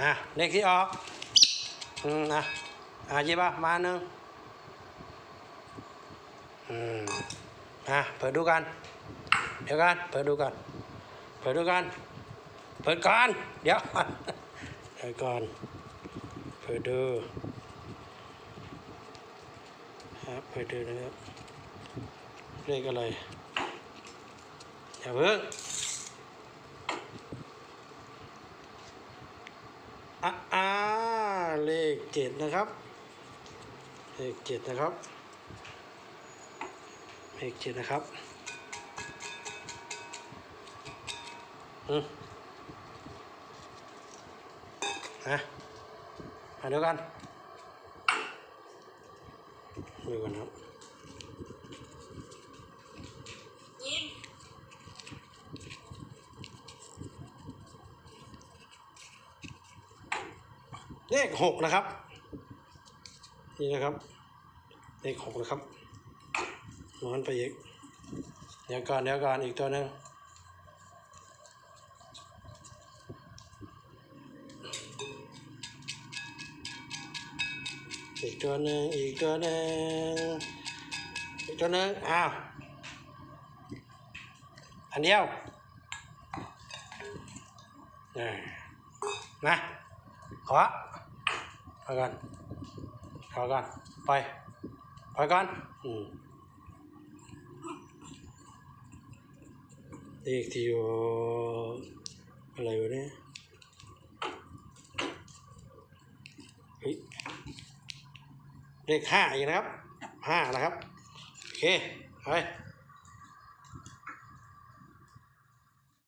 อะเลขที่ออกอืมอะอะยิบอะมาหนึ่งอืมอะเปิดดูกัน เดี๋ยวกันเปิดดูกันเปิดดูกันเปิดก่อนเดี๋ยวเดี๋ยวก่อนเปิดดูครับเปิดดูนะครับเลขอะไรอย่าเพิ่งอะอ่า เลขเจ็ดนะครับเลขเจ็ดนะครับเลขเจ็ดนะครับอืมนะมาดูกันดูกันครับ เลขหกนะครับ นี่นะครับ เลขหกนะครับม้วนไปอีกเดี๋ยวก่อนเดี๋ยวก่อนอีกตัวหนึ่งอีกตัวหนึ่งอีกตัวหนึ่งอีกตัวหนึ่งอ้าวอันเดียวเออนะขอ ขอก่อนขอก่อนไปไปก่อนอืมเลขที่อยู่อะไรวะเนี่ยเฮ้ยเลขห้าอีกนะครับห้านะครับ โอเคไป